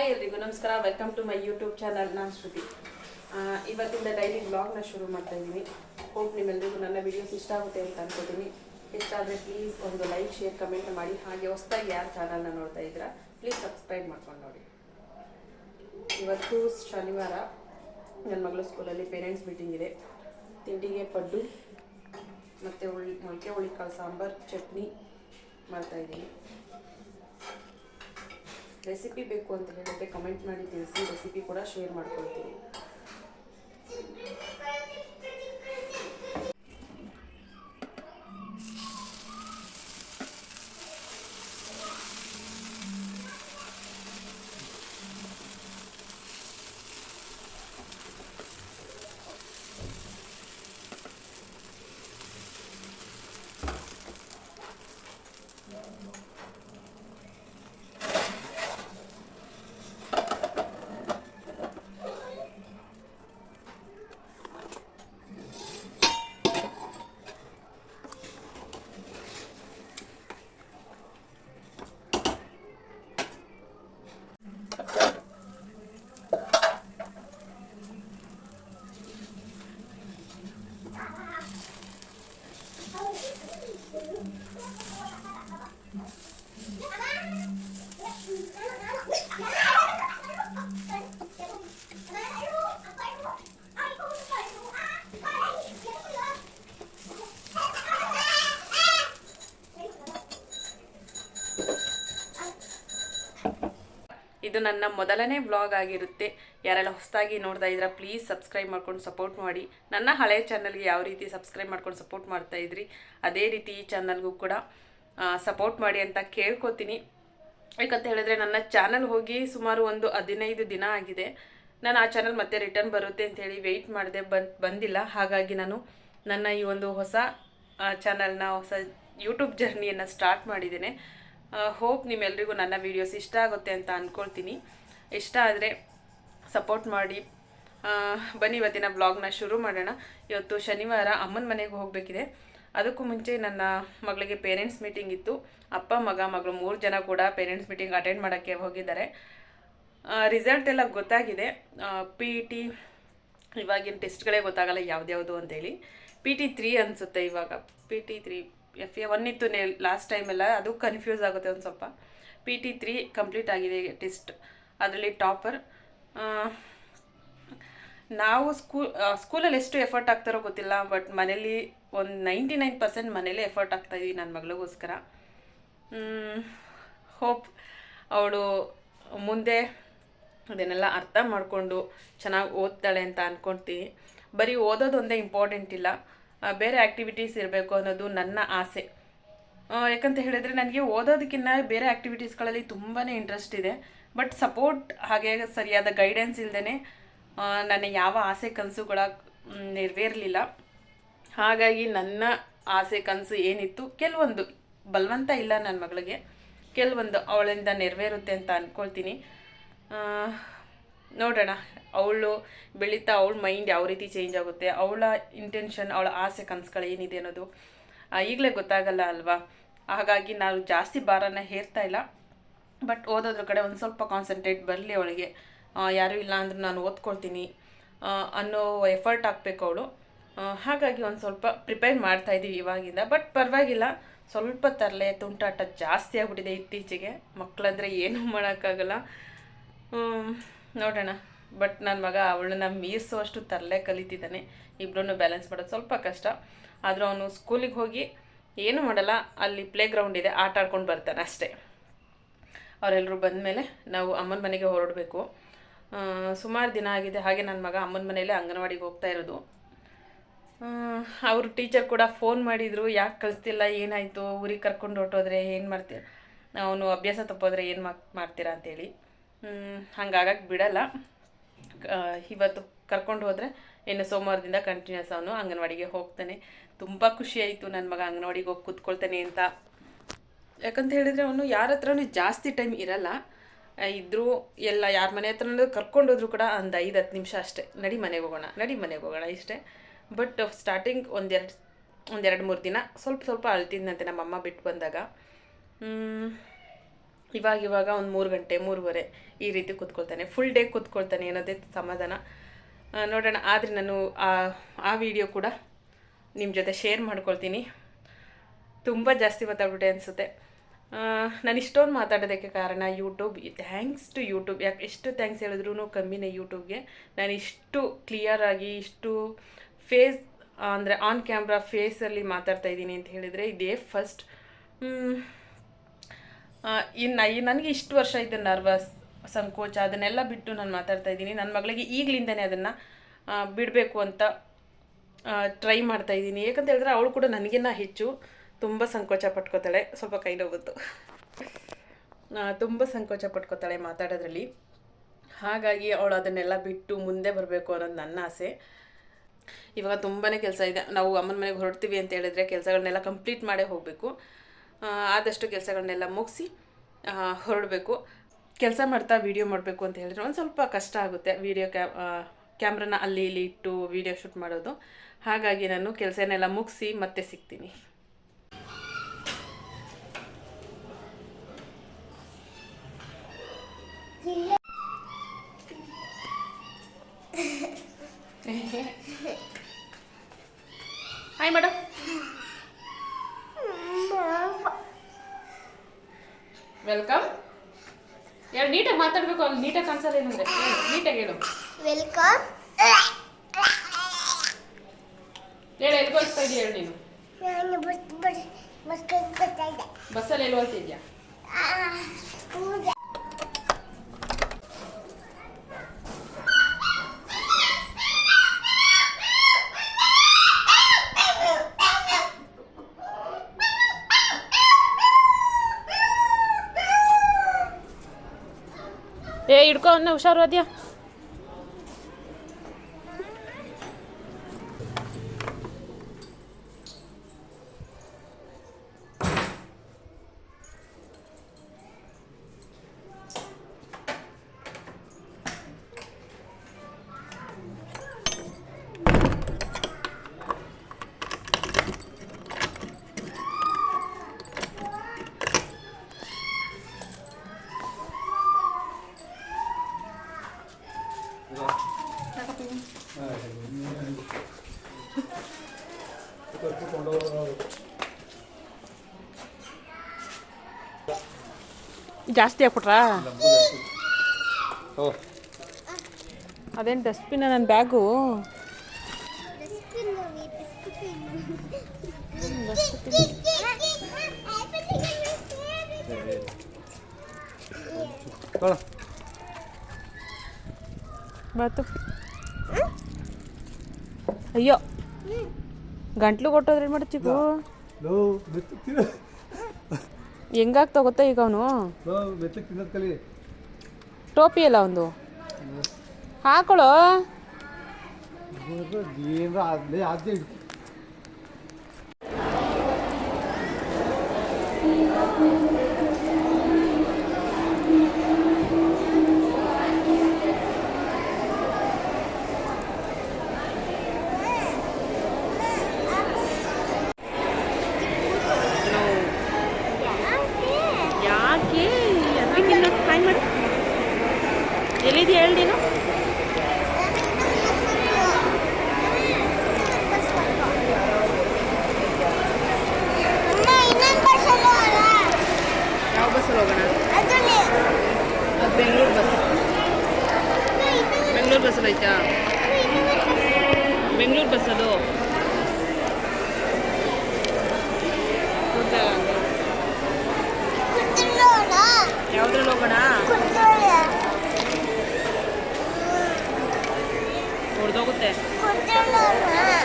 Hi ಎಲ್ರಿಗೂ, ನಮಸ್ಕಾರ. Welcome to my YouTube channel ನಾನು ಶ್ರುತಿ. ಇವತ್ತಿಂದ ಡೈಲಿ ಬ್ಲಾಗ್ನ ಶುರು ಮಾಡ್ತಾ ಇದ್ದೀನಿ. ಹೋಪ್ ನಿಮ್ಮೆಲ್ಲರಿಗೂ ನನ್ನ ವಿಡಿಯೋಸ್ ಇಷ್ಟ ಆಗುತ್ತೆ ಅಂತ ಅನ್ಕೋತೀನಿ. ಇಷ್ಟ ಆದರೆ ಪ್ಲೀಸ್ ಒಂದು ಲೈಕ್ ಶೇರ್ ಕಮೆಂಟ್ ಮಾಡಿ. ಹಾಗೆ ಹೊಸದಾಗಿ ಯಾರು ಚಾನಲ್ನ ನೋಡ್ತಾ ಇದ್ದೀರಾ ಪ್ಲೀಸ್ ಸಬ್ಸ್ಕ್ರೈಬ್ ಮಾಡ್ಕೊಂಡು ನೋಡಿ. ಇವತ್ತು ಶನಿವಾರ. ನನ್ನ ಮಗಳ ಸ್ಕೂಲಲ್ಲಿ ಪೇರೆಂಟ್ಸ್ ಮೀಟಿಂಗ್ ಇದೆ. ತಿಂಡಿಗೆ ಪಡ್ಡು, ಮತ್ತು ಉಳ್ಳಿ ಮೊಳಕೆ ಹುಳಿಕಾಳು ಸಾಂಬಾರು, ಚಟ್ನಿ ಮಾಡ್ತಾಯಿದ್ದೀನಿ ರೆಸಿಪಿ ಬೇಕು ಅಂತ ಹೇಳಿದ್ರೆ ಕಮೆಂಟ್ ಮಾಡಿ ತಿಳಿಸಿ ರೆಸಿಪಿ ಕೂಡ ಶೇರ್ ಮಾಡ್ಕೊಳ್ತೀನಿ. ಇದು ನನ್ನ ಮೊದಲನೇ ವ್ಲಾಗ್ ಆಗಿರುತ್ತೆ. ಯಾರೆಲ್ಲ ಹೊಸದಾಗಿ ನೋಡ್ತಾ ಇದ್ದೀರಾ ಪ್ಲೀಸ್ ಸಬ್ಸ್ಕ್ರೈಬ್ ಮಾಡ್ಕೊಂಡು ಸಪೋರ್ಟ್ ಮಾಡಿ. ನನ್ನ ಹಳೆ ಚಾನಲ್ಗೆ ಯಾವ ರೀತಿ ಸಬ್ಸ್ಕ್ರೈಬ್ ಮಾಡ್ಕೊಂಡು ಸಪೋರ್ಟ್ ಮಾಡ್ತಾ ಇದ್ರಿ, ಅದೇ ರೀತಿ ಈ ಚಾನಲ್ಗೂ ಕೂಡ ಸಪೋರ್ಟ್ ಮಾಡಿ ಅಂತ ಕೇಳ್ಕೊತೀನಿ. ಯಾಕಂತ ಹೇಳಿದ್ರೆ ನನ್ನ ಚಾನಲ್ ಹೋಗಿ ಸುಮಾರು ಒಂದು ಹದಿನೈದು ದಿನ ಆಗಿದೆ. ನಾನು ಆ ಚಾನಲ್ ಮತ್ತೆ ರಿಟರ್ನ್ ಬರುತ್ತೆ ಅಂತ ಹೇಳಿ ವೆಯ್ಟ್ ಮಾಡಿದೆ ಬಂದ್, ಬಂದಿಲ್ಲ. ಹಾಗಾಗಿ ನಾನು ನನ್ನ ಈ ಒಂದು ಹೊಸ ಚಾನಲ್ನ ಹೊಸ ಯೂಟ್ಯೂಬ್ ಜರ್ನಿಯನ್ನು ಸ್ಟಾರ್ಟ್ ಮಾಡಿದ್ದೇನೆ. ಹೋಪ್ ನಿಮ್ಮೆಲ್ರಿಗೂ ನನ್ನ ವೀಡಿಯೋಸ್ ಇಷ್ಟ ಆಗುತ್ತೆ ಅಂತ ಅಂದ್ಕೊಳ್ತೀನಿ ಇಷ್ಟ ಆದರೆ ಸಪೋರ್ಟ್ ಮಾಡಿ. ಬನ್ನಿ ಇವತ್ತಿನ ಬ್ಲಾಗ್ನ ಶುರು ಮಾಡೋಣ. ಇವತ್ತು ಶನಿವಾರ ಅಮ್ಮನ ಮನೆಗೆ ಹೋಗಬೇಕಿದೆ. ಅದಕ್ಕೂ ಮುಂಚೆ ನನ್ನ ಮಗಳಿಗೆ ಪೇರೆಂಟ್ಸ್ ಮೀಟಿಂಗ್ ಇತ್ತು. ಅಪ್ಪ, ಮಗ, ಮಗಳು ಮೂರು ಜನ ಕೂಡ ಪೇರೆಂಟ್ಸ್ ಮೀಟಿಂಗ್ ಅಟೆಂಡ್ ಮಾಡೋಕ್ಕೆ ಹೋಗಿದ್ದಾರೆ. ರಿಸಲ್ಟ್ ಎಲ್ಲ ಗೊತ್ತಾಗಿದೆ. ಪಿ ಟಿ ಇವಾಗಿನ ಟೆಸ್ಟ್ಗಳೇ ಗೊತ್ತಾಗಲ್ಲ ಯಾವ್ದ್ಯಾವುದು ಅಂತೇಳಿ. ಪಿ ಟಿ ತ್ರೀ ಅನಿಸುತ್ತೆ ಇವಾಗ. P T three F A one ಇತ್ತು ನೇ ಲಾಸ್ಟ್ ಟೈಮೆಲ್ಲ ಅದು ಕನ್ಫ್ಯೂಸ್ ಆಗುತ್ತೆ ಒಂದು ಸ್ವಲ್ಪ. ಪಿ ಟಿ ತ್ರೀ ಕಂಪ್ಲೀಟ್ ಆಗಿದೆ ಟೆಸ್ಟ್ ಅದರಲ್ಲಿ ಟಾಪರ್ ನಾವು ಸ್ಕೂಲ್ ಸ್ಕೂಲಲ್ಲಿ ಎಷ್ಟು ಎಫರ್ಟ್ ಆಗ್ತಾರೋ ಗೊತ್ತಿಲ್ಲ ಬಟ್ ಮನೇಲಿ ಒಂದು ನೈಂಟಿ ನೈನ್ ಪರ್ಸೆಂಟ್ ಮನೇಲೇ ಎಫರ್ಟ್ ಆಗ್ತಾ ಇದೀವಿ ನನ್ನ ಮಗಳಿಗೋಸ್ಕರ. ಹೋಪ್ ಅವಳು ಮುಂದೆ ಅದನ್ನೆಲ್ಲ ಅರ್ಥ ಮಾಡಿಕೊಂಡು ಚೆನ್ನಾಗಿ ಓದ್ತಾಳೆ ಅಂತ ಅಂದ್ಕೊಳ್ತೀನಿ ಬರೀ ಓದೋದೊಂದೇ ಇಂಪಾರ್ಟೆಂಟ್ ಇಲ್ಲ. ಬೇರೆ ಆ್ಯಕ್ಟಿವಿಟೀಸ್ ಇರಬೇಕು ಅನ್ನೋದು ನನ್ನ ಆಸೆ. ಯಾಕಂತ ಹೇಳಿದರೆ ನನಗೆ ಓದೋದಕ್ಕಿಂತ ಬೇರೆ ಆ್ಯಕ್ಟಿವಿಟೀಸ್ಗಳಲ್ಲಿ ತುಂಬಾ ಇಂಟ್ರೆಸ್ಟ್ ಇದೆ. ಬಟ್ ಸಪೋರ್ಟ್ ಹಾಗೆ ಸರಿಯಾದ ಗೈಡೆನ್ಸ್ ಇಲ್ಲದೇ ನನ್ನ ಯಾವ ಆಸೆ ಕನಸುಗಳ ನೆರವೇರಲಿಲ್ಲ. ಹಾಗಾಗಿ ನನ್ನ ಆಸೆ ಕನಸು ಏನಿತ್ತು? ಕೆಲವೊಂದು. ಬಲವಂತ ಇಲ್ಲ ನನ್ನ ಮಗಳಿಗೆ. ಕೆಲವೊಂದು ಅವಳಿಂದ ನೆರವೇರುತ್ತೆ ಅಂತ ಅಂದ್ಕೊಳ್ತೀನಿ ನೋಡೋಣ. ಅವಳು ಬೆಳೀತಾ ಅವಳ ಮೈಂಡ್ ಯಾವ ರೀತಿ ಚೇಂಜ್ ಆಗುತ್ತೆ, ಅವಳ ಇಂಟೆನ್ಷನ್ ಅವಳ ಆಸೆ, ಕನಸುಗಳು ಏನಿದೆ ಅನ್ನೋದು ಈಗಲೇ ಗೊತ್ತಾಗಲ್ಲ ಅಲ್ವಾ? ಹಾಗಾಗಿ ನಾನು ಜಾಸ್ತಿ ಭಾರನ ಹೇರ್ತಾ ಇಲ್ಲ. ಬಟ್ ಓದೋದ್ರ ಕಡೆ ಒಂದು ಸ್ವಲ್ಪ ಕಾನ್ಸಂಟ್ರೇಟ್ ಬರಲಿ ಅವಳಿಗೆ. ಯಾರೂ ಇಲ್ಲ ಅಂದ್ರೆ ನಾನು ಓದ್ಕೊಳ್ತೀನಿ ಅನ್ನೋ ಎಫರ್ಟ್ ಹಾಕ್ಬೇಕು ಅವಳು. ಹಾಗಾಗಿ ಒಂದು ಸ್ವಲ್ಪ ಪ್ರಿಪೇರ್ ಮಾಡ್ತಾ ಇದ್ದೀವಿ ಇವಾಗಿಂದ. ಬಟ್ ಪರವಾಗಿಲ್ಲ, ಸ್ವಲ್ಪ ತರಲೆ, ತುಂಟಾಟ ಜಾಸ್ತಿ ಆಗ್ಬಿಟ್ಟಿದೆ ಇತ್ತೀಚೆಗೆ. ಮಕ್ಕಳಂದ್ರೆ ಏನೂ ಮಾಡೋಕ್ಕಾಗಲ್ಲ. ನೋಡೋಣ. ಬಟ್ ನನ್ನ ಮಗ ಅವಳನ್ನ ಮೀರಿಸುವಷ್ಟು ತರಲೆ ಕಲಿತಿದ್ದಾನೆ. ಇಬ್ಬರನ್ನು ಬ್ಯಾಲೆನ್ಸ್ ಮಾಡೋದು ಸ್ವಲ್ಪ ಕಷ್ಟ. ಆದರೂ ಅವನು ಸ್ಕೂಲಿಗೆ ಹೋಗಿ ಏನೂ ಮಾಡಲ್ಲ, ಅಲ್ಲಿ ಪ್ಲೇ ಗ್ರೌಂಡ್ ಇದೆ, ಆಟ ಆಡ್ಕೊಂಡು ಬರ್ತಾನೆ ಅಷ್ಟೇ. ಅವರೆಲ್ಲರೂ ಬಂದ ಮೇಲೆ ನಾವು ಅಮ್ಮನ ಮನೆಗೆ ಹೊರಡಬೇಕು. ಸುಮಾರು ದಿನ ಆಗಿದೆ, ಹಾಗೆ ನನ್ನ ಮಗ ಅಮ್ಮನ ಮನೆಯಲ್ಲೇ ಅಂಗನವಾಡಿಗೆ ಹೋಗ್ತಾ ಇರೋದು. ಅವರು ಟೀಚರ್ ಕೂಡ ಫೋನ್ ಮಾಡಿದರು, ಯಾಕೆ ಕಳಿಸ್ತಿಲ್ಲ, ಏನಾಯಿತು, ಊರಿಗೆ ಕರ್ಕೊಂಡು ಹೊರಟೋದ್ರೆ ಏನು ಮಾಡ್ತೀರ ಅವನು ಅಭ್ಯಾಸ ತಪ್ಪೋದ್ರೆ ಏನು ಮಾಡ್ತೀರಾ ಅಂತೇಳಿ. ಹಂಗಾಗಕ್ಕೆ ಬಿಡಲ್ಲ. ಇವತ್ತು ಕರ್ಕೊಂಡು ಹೋದರೆ ಇನ್ನು ಸೋಮವಾರದಿಂದ ಕಂಟಿನ್ಯೂಸ್ ಅವನು ಅಂಗನವಾಡಿಗೆ ಹೋಗ್ತಾನೆ. ತುಂಬ ಖುಷಿ ಆಯಿತು ನನ್ನ ಮಗ ಅಂಗನವಾಡಿಗೆ ಹೋಗಿ ಕೂತ್ಕೊಳ್ತಾನೆ ಅಂತ. ಯಾಕಂತ ಹೇಳಿದರೆ ಅವನು ಯಾರ ಹತ್ರನೂ ಜಾಸ್ತಿ ಟೈಮ್ ಇರಲ್ಲ. ಇದ್ದರೂ ಎಲ್ಲ ಯಾರ ಮನೆ ಹತ್ರನೂ ಕರ್ಕೊಂಡು ಹೋದ್ರು ಕೂಡ ಒಂದು ಐದು, ಹತ್ತು ನಿಮಿಷ ಅಷ್ಟೇ. ನಡಿ ಮನೆಗೆ ಹೋಗೋಣ, ನಡಿ ಮನೆಗೆ ಹೋಗೋಣ ಇಷ್ಟೇ. ಬಟ್ ಸ್ಟಾರ್ಟಿಂಗ್ ಒಂದೆರಡು ಒಂದೆರಡು ಮೂರು ದಿನ ಸ್ವಲ್ಪ ಸ್ವಲ್ಪ ಅಳ್ತಿದ್ದಂತೆ ನಮ್ಮಮ್ಮ ಬಿಟ್ಟು ಬಂದಾಗ. ಇವಾಗ ಇವಾಗ ಒಂದು ಮೂರು ಗಂಟೆ, ಮೂರುವರೆ ಈ ರೀತಿ ಕೂತ್ಕೊಳ್ತಾನೆ. ಫುಲ್ ಡೇ ಕೂತ್ಕೊಳ್ತಾನೆ ಅನ್ನೋದೇ ಸಮಾಧಾನ. ನೋಡೋಣ. ಆದರೆ ನಾನು ಆ ಆ ವಿಡಿಯೋ ಕೂಡ ನಿಮ್ಮ ಜೊತೆ ಶೇರ್ ಮಾಡ್ಕೊಳ್ತೀನಿ. ತುಂಬ ಜಾಸ್ತಿ ಮಾತಾಡ್ಬಿಟ್ಟೆ ಅನಿಸುತ್ತೆ. ನಾನು ಇಷ್ಟೊಂದು ಮಾತಾಡೋದಕ್ಕೆ ಕಾರಣ ಯೂಟ್ಯೂಬ್ ಥ್ಯಾಂಕ್ಸ್ ಟು ಯೂಟ್ಯೂಬ್ ಯಾಕೆ ಎಷ್ಟು ಥ್ಯಾಂಕ್ಸ್ ಹೇಳಿದ್ರು ಕಮ್ಮಿನೇ ಯೂಟ್ಯೂಬ್ಗೆ ನಾನು ಇಷ್ಟು ಕ್ಲಿಯರಾಗಿ ಇಷ್ಟು ಫೇಸ್ ಅಂದರೆ ಆನ್ ಕ್ಯಾಮ್ರಾ ಫೇಸಲ್ಲಿ ಮಾತಾಡ್ತಾ ಇದ್ದೀನಿ ಅಂತ ಹೇಳಿದರೆ ಇದೇ ಫಸ್ಟ್ ಇನ್ನು ನನಗೆ ಇಷ್ಟು ವರ್ಷ ಇದ್ದ ನರ್ವಸ್ ಸಂಕೋಚ, ಅದನ್ನೆಲ್ಲ ಬಿಟ್ಟು ನಾನು ಮಾತಾಡ್ತಾ ಇದ್ದೀನಿ. ನನ್ನ ಮಗಳಿಗೆ ಈಗಲಿಂದನೇ ಅದನ್ನು ಬಿಡಬೇಕು ಅಂತ ಟ್ರೈ ಮಾಡ್ತಾ ಇದ್ದೀನಿ. ಯಾಕಂತ ಹೇಳಿದ್ರೆ ಅವಳು ಕೂಡ ನನಗಿನ್ನ ಹೆಚ್ಚು ತುಂಬ ಸಂಕೋಚ ಪಟ್ಕೋತಾಳೆ. ಸ್ವಲ್ಪ ಕೈ ನೋಗುತ್ತು ತುಂಬ ಸಂಕೋಚ ಪಟ್ಕೋತಾಳೆ ಮಾತಾಡೋದ್ರಲ್ಲಿ. ಹಾಗಾಗಿ ಅವಳು ಅದನ್ನೆಲ್ಲ ಬಿಟ್ಟು ಮುಂದೆ ಬರಬೇಕು ಅನ್ನೋದು ನನ್ನ ಆಸೆ. ಇವಾಗ ತುಂಬಾ ಕೆಲಸ ಇದೆ. ನಾವು ಅಮ್ಮನ ಮನೆಗೆ ಹೊರಡ್ತೀವಿ ಅಂತ ಹೇಳಿದ್ರೆ ಕೆಲಸಗಳನ್ನೆಲ್ಲ ಕಂಪ್ಲೀಟ್ ಮಾಡೇ ಹೋಗಬೇಕು. ಆದಷ್ಟು ಕೆಲಸಗಳನ್ನೆಲ್ಲ ಮುಗಿಸಿ ಹೊರಡಬೇಕು. ಕೆಲಸ ಮಾಡ್ತಾ ವೀಡಿಯೋ ಮಾಡಬೇಕು ಅಂತ ಹೇಳಿದ್ರೆ ಒಂದು ಸ್ವಲ್ಪ ಕಷ್ಟ ಆಗುತ್ತೆ. ವೀಡಿಯೋ ಕ್ಯಾ ಕ್ಯಾಮ್ರಾನ ಅಲ್ಲಿ ಇಲ್ಲಿ ಇಟ್ಟು ವೀಡಿಯೋ ಶೂಟ್ ಮಾಡೋದು. ಹಾಗಾಗಿ ನಾನು ಕೆಲಸನೆಲ್ಲ ಮುಗಿಸಿ ಮತ್ತೆ ಸಿಗ್ತೀನಿ. ಹಾಯ್ ಮೇಡಮ್ ವೆಲ್ಕಮ್ ಯಾರು ನೀಟಾಗಿ ಮಾತಾಡಬೇಕು ಅಲ್ಲಿ ನೀಟಾಗಿ ಕಾಣಿಸಲ್ಲ ಏನಂದ್ರೆ? ನೀಟಾಗಿ ಹೇಳು. ವೆಲ್ಕಮ್ ಹೇಳು ಎಲ್ಲಿ ಹೋಗ್ತಾ ಇದೆಯಾ ಹೇಳು ನೀನು? ನಾನು ಬಸ್ ಬಸ್ ಬಸ್ ಬರ್ತಾ ಇದ್ದೆ. ಬಸ್ಸಲ್ಲಿ ಎಲ್ಲಿ ಹೋಗ್ತಿದ್ಯಾ ಹುಷಾರು ಅದ್ಯಾ ಜಾಸ್ತಿ ಹಾಕ್ಬಿಟ್ರಾ ಓ ಅದೇನು ಡಸ್ಟ್ಬಿನ್ನ ನನ್ನ ಬ್ಯಾಗು ಡಸ್ಟ್ಬಿನ್ ನೋಡಿ, ಡಸ್ಟ್ಬಿನ್. ಬಾ ಬಾತು ಅಯ್ಯೋ ಗಂಟ್ಲು ಕೊಟ್ಟೋದ್ರೆ ಮಾಡಿ ಚಿಕ್ಕು ತಗೋತ ಹೆಂಗಾಗ್ತಾ ಗೊತ್ತಾ ಈಗ ಅವನು ಟೋಪಿ ಅಲ್ಲ ಒಂದು? ಹಾಕೊಳ್ಳೋ ಏನ್ರ ಅದೇ ಅದೇ ಯಾಕೆ ಹಾಯ್ ಮಾಡು ಎಲ್ಲಿದೆಯಾ ಹೇಳಿ ನೀನು ಅಮ್ಮ, ಇನ್ನೊಂದ್ ಬಸ್ ಅಲ್ವಾ ಅಲ್ಲ? ಯಾವ ಬಸ್ಸಲ್ಲಿ ಹೋಗೋಣ ಅದ್ರಲ್ಲಿ. ಅದು ಬೆಂಗಳೂರು ಬಸ್ ಅಮ್ಮ, ಇನ್ನೊಂದ್- ಬೆಂಗಳೂರು ಬಸ್ಸಲ್ಲಿ ಐತಾ ಬೆಂಗಳೂರು ಬಸ್ ಅದು. ಯಾವ್ದ್ರಲ್ಲಿ ಹೋಗೋಣ. ಹೊಡೆದೋಗುತ್ತೆ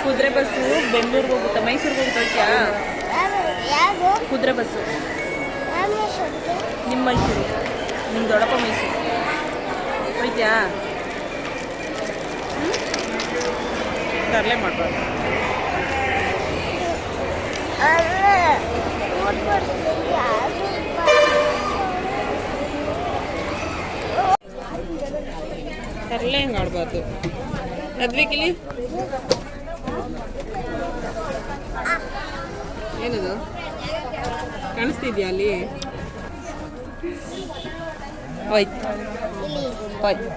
ಕುದುರೆ ಬಸ್ಸು ಬೆಂಗಳೂರಿಗೆ ಹೋಗುತ್ತೆ ಮೈಸೂರಿಗೆ? ಯಾವ್ದು? ಕುದುರೆ ಬಸ್ಸು? ನಿಮ್ಮ ಮೈಸೂರು ನಿಮ್ಮ ದೊಡ್ಡಪ್ಪ ಮೈಸೂರು ಹೋಯ್ತ್ಯಾ ತರಲೆ ಮಾಡ್ಬಾರ್ದು ಅಲ್ಲ. ಹೆಂಗೆ ಆಡ್ಬಾರ್ದು? ಅದ್ವಿಕಿಲಿ ಏನದು? ಕಾಣಿಸ್ತಿದ್ಯಾ ಅಲ್ಲಿ? ಹೋಯ್ತು. ಹೋಯ್ತು.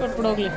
ಕೊಟ್ಬಿಡು ಹೋಗ್ಲಿ.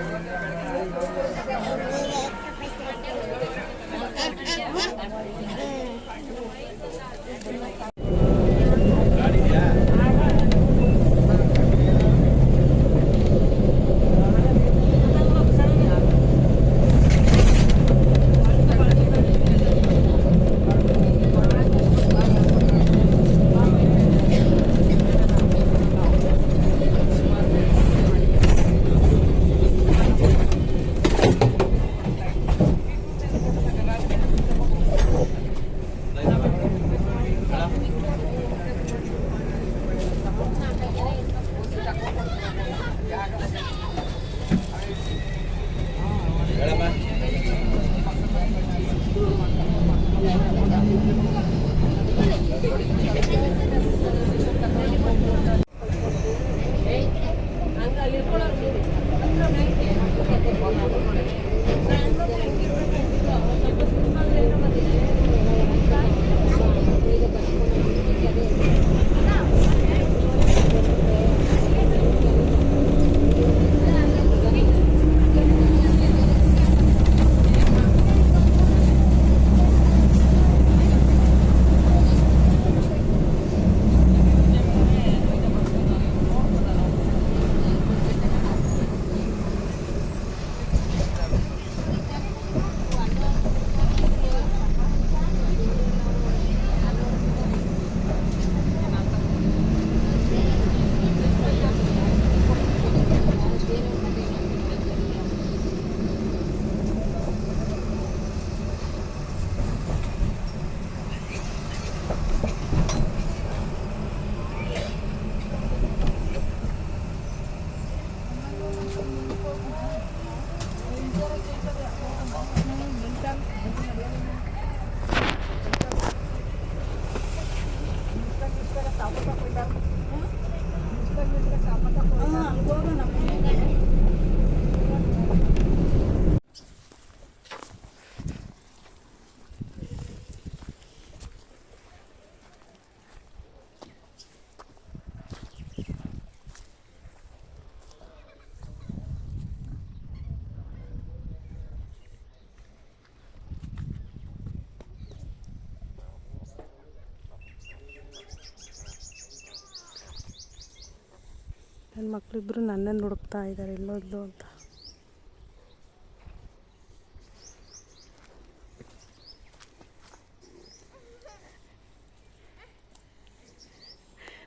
ನನ್ನ ಮಕ್ಕಳಿಬ್ರು ನನ್ನನ್ನು ಹುಡುಕ್ತಾ ಇದ್ದಾರೆ ಎಲ್ಲೋದ್ಲು ಅಂತ.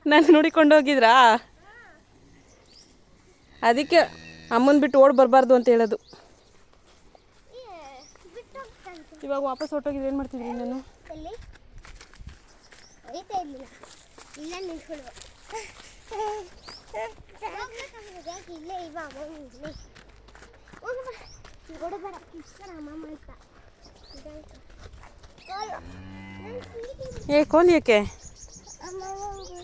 ನಾನು ನೋಡಿಕೊಂಡು ಹೋಗಿದ್ರಾ? ಅದಕ್ಕೆ ಅಮ್ಮನ ಬಿಟ್ಟು ಓಡ್ ಬರಬಾರ್ದು ಅಂತ ಹೇಳೋದು. ಇವಾಗ ವಾಪಸ್ ಹೊಟ್ಟೋಗಿದ್ರೆ ಏನು ಮಾಡ್ತಿದ್ರಿ ನಾನು? ಇಲ್ಲ ನಿಂತ್ಕೊಳ್ಳುವ ಇಲ್ಲೇ ಇವ ಅಮ್ಮ ಇಲ್ಲೇ. ನನ್ ಏ ಕೋಲ್ ಯಾಕೆ ಹೋಗು.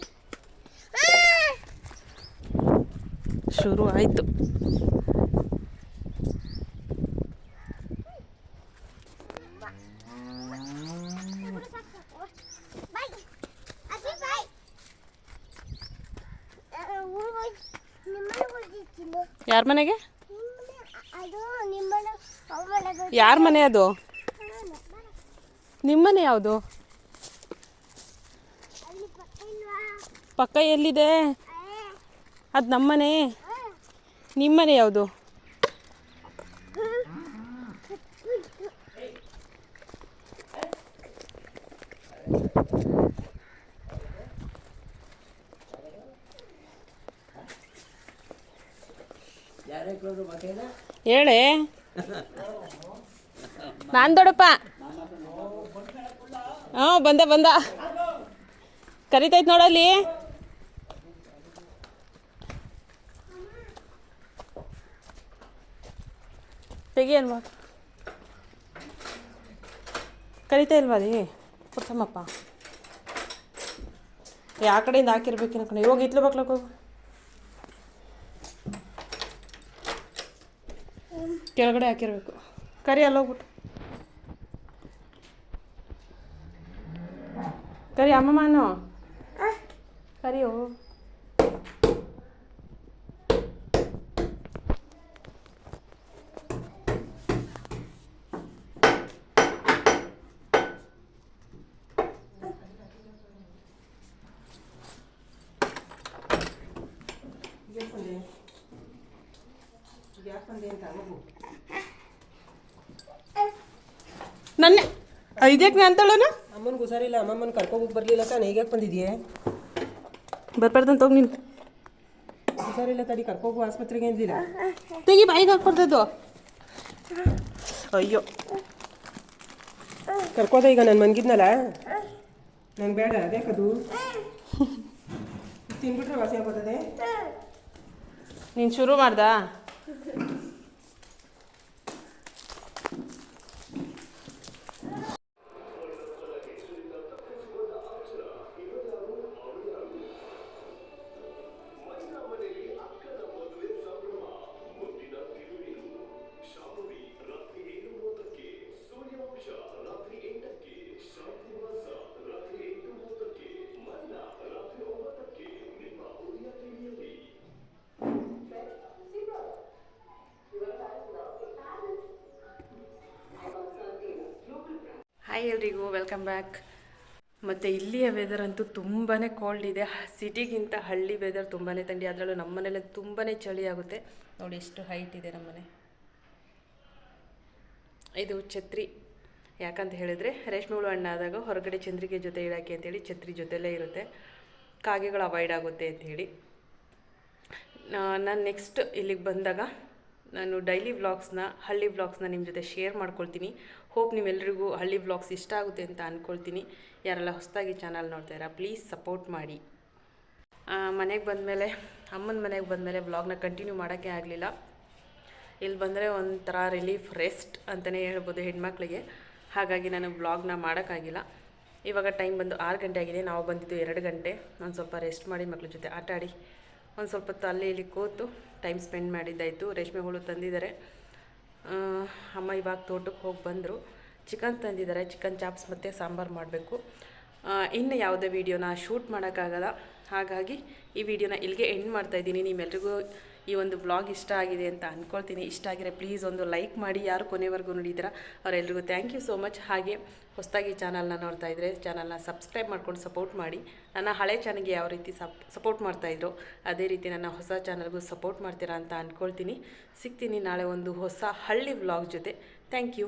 ಶುರು ಆಯಿತು ಯಾರ ಮನೆಗೆ? ಯಾರ ಮನೆ ಅದು? ನಿಮ್ಮನೆ ಯಾವುದು? ಪಕ್ಕ ಎಲ್ಲಿದೆ? ಅದು ನಮ್ಮನೆ. ನಿಮ್ಮನೆ ಯಾವುದು? ಹೇಳೆ. ನಾನು ದೊಡ್ಡಪ್ಪ. ಹ್ಞೂ ಬಂದ ಬಂದ. ಕರಿತೈತೆ ನೋಡಲ್ಲಿ ತೆಗಿ ಅಲ್ವಾ? ಕರಿತಾ ಇಲ್ವಾ ರೀ ಕೊಡ್ಸಮ್ಮಪ್ಪ ಯಾವ ಆ ಕಡೆಯಿಂದ ಹಾಕಿರ್ಬೇಕೇನೋ ಕಣೆ ಇವಾಗ ಇತ್ಲು ಬಾಕ್ಲಕ್ಕೆ ಹೋಗು ಕೆಳಗಡೆ ಹಾಕಿರಬೇಕು. ಕರಿ ಅಲ್ಲಿ ಹೋಗ್ಬಿಟ್ಟು. ಕರಿ ಅಮ್ಮಮ್ಮನು. ಕರಿಯೋ. ನನ್ನ ಇದಕ್ಕೆ ನಾನು ತಳೋಣ ಅಮ್ಮನಿಗೆ ಹುಷಾರಿಲ್ಲ ಅಮ್ಮಮ್ಮನ ಕರ್ಕೋಗಿ ಬರಲಿಲ್ಲ ತಾನೆ ಈಗ ಬಂದಿದೆಯೇ? ಬರ್ಬಾರ್ದಂತ ಹೋಗಿ ನೀನು. ಹುಷಾರಿಲ್ಲ ತಡಿ ಕರ್ಕೋಗು ಆಸ್ಪತ್ರೆಗೆ ಎಂದಿಲ್ಲ ತೆಗಿ ಬಾಯಿಗೆ ಹಾಕ್ಬಾರ್ದದು ಅಯ್ಯೋ. ಕರ್ಕೋದ ಈಗ ನಾನು ಮನ್ಗಿದ್ನಲ್ಲ? ನಂಗೆ ಬೇಡ ಬೇಕದು ತಿನ್ಬಿಟ್ರೆ ವಾಸಿ ಆಗ್ಬೋದದೆ ನೀನು ಶುರು ಮಾಡ್ದಾ? ಎಲ್ರಿಗೂ ವೆಲ್ಕಮ್ ಬ್ಯಾಕ್ ಮತ್ತು ಇಲ್ಲಿಯ ವೆದರ್ ಅಂತೂ ತುಂಬಾ ಕೋಲ್ಡ್ ಇದೆ. ಸಿಟಿಗಿಂತ ಹಳ್ಳಿ ವೆದರ್ ತುಂಬಾ ಥಂಡಿ. ಅದರಲ್ಲೂ ನಮ್ಮ ಮನೇಲಿ ತುಂಬಾ ಚಳಿ ಆಗುತ್ತೆ. ನೋಡಿ ಎಷ್ಟು ಹೈಟ್ ಇದೆ ನಮ್ಮನೆ ಇದು ಛತ್ರಿ. ಯಾಕಂತ ಹೇಳಿದ್ರೆ ರೇಷ್ಮೆ ಹುಳು ಆದಾಗ ಹೊರಗಡೆ ಚಂದ್ರಿಕೆ ಜೊತೆ ಇಡೋಕ್ಕೆ ಅಂತೇಳಿ ಛತ್ರಿ ಜೊತೆಲೇ ಇರುತ್ತೆ. ಕಾಗೆಗಳು ಅವಾಯ್ಡ್ ಆಗುತ್ತೆ ಅಂಥೇಳಿ ನಾನು ನೆಕ್ಸ್ಟ್ ಇಲ್ಲಿಗೆ ಬಂದಾಗ ನಾನು ಡೈಲಿ ವ್ಲಾಗ್ಸ್ನ ಹಳ್ಳಿ ವ್ಲಾಗ್ಸ್ನ ನಿಮ್ಮ ಜೊತೆ ಶೇರ್ ಮಾಡ್ಕೊಳ್ತೀನಿ. ಹೋಪ್ ನಿಮ್ಮೆಲ್ಲರಿಗೂ ಹಳ್ಳಿ ವ್ಲಾಗ್ಸ್ ಇಷ್ಟ ಆಗುತ್ತೆ ಅಂತ ಅಂದ್ಕೊಳ್ತೀನಿ ಯಾರೆಲ್ಲ ಹೊಸದಾಗಿ ಚಾನಲ್ ನೋಡ್ತಾಯಿರಾ ಪ್ಲೀಸ್ ಸಪೋರ್ಟ್ ಮಾಡಿ. ಮನೆಗೆ ಬಂದಮೇಲೆ, ಅಮ್ಮನ ಮನೆಗೆ ಬಂದಮೇಲೆ ವ್ಲಾಗ್ನ ಕಂಟಿನ್ಯೂ ಮಾಡೋಕ್ಕೆ ಆಗಲಿಲ್ಲ. ಇಲ್ಲಿ ಬಂದರೆ ಒಂಥರ ರಿಲೀಫ್ ರೆಸ್ಟ್ ಅಂತಲೇ ಹೇಳ್ಬೋದು ಹೆಣ್ಮಕ್ಳಿಗೆ. ಹಾಗಾಗಿ ನಾನು ವ್ಲಾಗ್ನ ಮಾಡೋಕ್ಕಾಗಿಲ್ಲ ಇವಾಗ ಟೈಮ್ ಬಂದು ಆರು ಗಂಟೆ ಆಗಿದೆ. ನಾವು ಬಂದಿದ್ದು ಎರಡು ಗಂಟೆ. ನಾನು ಸ್ವಲ್ಪ ರೆಸ್ಟ್ ಮಾಡಿ ಮಕ್ಳ ಜೊತೆ ಆಟ ಆಡಿ ಒಂದು ಸ್ವಲ್ಪ ಅಲ್ಲಿ ಇಲ್ಲಿ ಕೂತು ಟೈಮ್ ಸ್ಪೆಂಡ್ ಮಾಡಿದ್ದಾಯಿತು. ರೇಷ್ಮೆ ಹುಳು ತಂದಿದ್ದಾರೆ. ಅಮ್ಮ ಇವಾಗ ತೋಟಕ್ಕೆ ಹೋಗಿ ಬಂದರು. ಚಿಕನ್ ತಂದಿದ್ದಾರೆ. ಚಿಕನ್ ಚಾಪ್ಸ್ ಮತ್ತು ಸಾಂಬಾರು ಮಾಡಬೇಕು. ಇನ್ನು ಯಾವುದೇ ವೀಡಿಯೋನ ಶೂಟ್ ಮಾಡೋಕ್ಕಾಗಲ್ಲ. ಹಾಗಾಗಿ ಈ ವಿಡಿಯೋನ ಇಲ್ಲಿಗೆ ಎಂಡ್ ಮಾಡ್ತಾಯಿದ್ದೀನಿ ನಿಮ್ಮೆಲ್ರಿಗೂ ಈ ಒಂದು ಬ್ಲಾಗ್ ಇಷ್ಟ ಆಗಿದೆ ಅಂತ ಅಂದ್ಕೊಳ್ತೀನಿ ಇಷ್ಟ ಆಗಿದ್ರೆ ಪ್ಲೀಸ್ ಒಂದು ಲೈಕ್ ಮಾಡಿ. ಯಾರು ಕೊನೆವರೆಗೂ ನೋಡಿದ್ದೀರಾ ಅವರೆಲ್ರಿಗೂ ಥ್ಯಾಂಕ್ ಯು ಸೋ ಮಚ್ ಹಾಗೆ ಹೊಸದಾಗಿ ಚಾನಲ್ನ ನೋಡ್ತಾ ಇದ್ದರೆ ಚಾನಲ್ನ ಸಬ್ಸ್ಕ್ರೈಬ್ ಮಾಡ್ಕೊಂಡು ಸಪೋರ್ಟ್ ಮಾಡಿ. ನನ್ನ ಹಳೆ ಚಾನಲ್ಗೆ ಯಾವ ರೀತಿ ಸಪ್ ಸಪೋರ್ಟ್ ಮಾಡ್ತಾಯಿದ್ರು ಅದೇ ರೀತಿ ನನ್ನ ಹೊಸ ಚಾನಲ್ಗೂ ಸಪೋರ್ಟ್ ಮಾಡ್ತೀರಾ ಅಂತ ಅಂದ್ಕೊಳ್ತೀನಿ ಸಿಗ್ತೀನಿ ನಾಳೆ ಒಂದು ಹೊಸ ಹಳ್ಳಿ ವ್ಲಾಗ್ ಜೊತೆ. Thank you